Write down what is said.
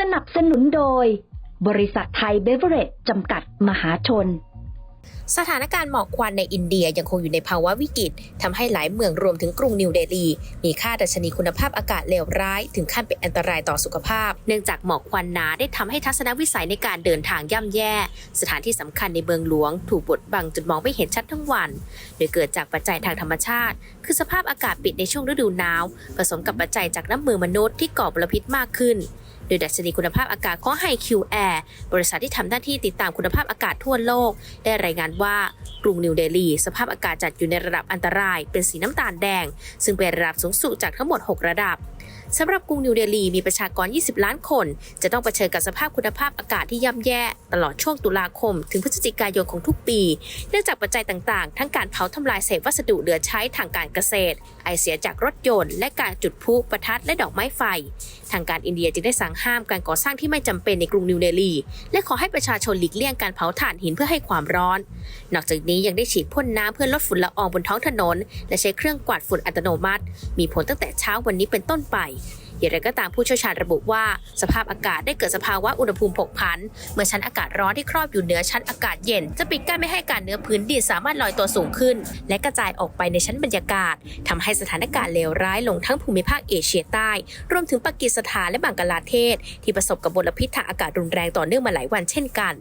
สนับสนุนโดย บริษัทไทยเบเวอเรจจำกัดมหาชน สถานการณ์หมอกควันในอินเดียยังคงอยู่ในภาวะวิกฤตทำให้หลายเมืองรวมถึงกรุงนิวเดลี มีค่าดัชนีคุณภาพอากาศเลวร้าย ถึงขั้นเป็นอันตรายต่อสุขภาพ เนื่องจากหมอกควันหนาได้ทำให้ทัศนวิสัยในการเดินทางย่ำแย่ สถานที่สำคัญในเมืองหลวง ถูกบดบังจนมองไม่เห็นชัดทั้งวัน โดยเกิดจากปัจจัยทางธรรมชาติ คือสภาพอากาศปิดในช่วงฤดูหนาว ผสมกับปัจจัยจากน้ำมือมนุษย์ที่ก่อมลพิษมากขึ้น โดยดัชนีคุณภาพอากาศของไฮคิวแอร์บริษัทที่ทำหน้าที่ติดตามคุณภาพอากาศทั่วโลก ได้รายงานว่ากรุงนิวเดลี สภาพอากาศจัดอยู่ในระดับอันตราย เป็นสีน้ำตาลแดง ซึ่งเป็นระดับสูงสุดจากทั้งหมด 6 ระดับ สำหรับกรุงนิวเดลีมีประชากร 20 ล้านคน จะต้องเผชิญกับสภาพคุณภาพอากาศที่ย่ำแย่ ตลอดช่วงตุลาคม ถึงพฤศจิกายนของทุกปี เนื่องจากปัจจัยต่างๆ ทั้งการเผาทำลายเศษวัสดุเหลือใช้ทางการเกษตร ไอเสียจากรถยนต์ และการจุดพลุประทัดและดอกไม้ไฟ ทางการอินเดียจึงได้สั่งห้ามการก่อสร้างที่ไม่จำเป็นในกรุงนิวเดลี และขอให้ประชาชนหลีกเลี่ยงการเผาถ่านหินเพื่อให้ความร้อน นอกจากนี้ยังได้ฉีดพ่นน้ำเพื่อลดฝุ่นละอองบนท้องถนน และใช้เครื่องกวาดฝุ่นอัตโนมัติ มีผลตั้งแต่เช้าวันนี้เป็นต้นไป อย่างไรก็ตามผู้เชี่ยวชาญระบุว่า สภาพอากาศได้เกิดสภาวะอุณหภูมิผกผัน เมื่อชั้นอากาศร้อนที่ครอบอยู่เหนือชั้นอากาศเย็น จะปิดกั้นไม่ให้การเนื้อพื้นดินสามารถลอยตัวสูงขึ้น และกระจายออกไปในชั้นบรรยากาศทำให้สถานการณ์เลวร้ายลงทั้งภูมิภาคเอเชียใต้ รวมถึงปากีสถานและบังกลาเทศ ที่ประสบกับมลพิษทางอากาศรุนแรงต่อเนื่องมาหลายวันเช่นกัน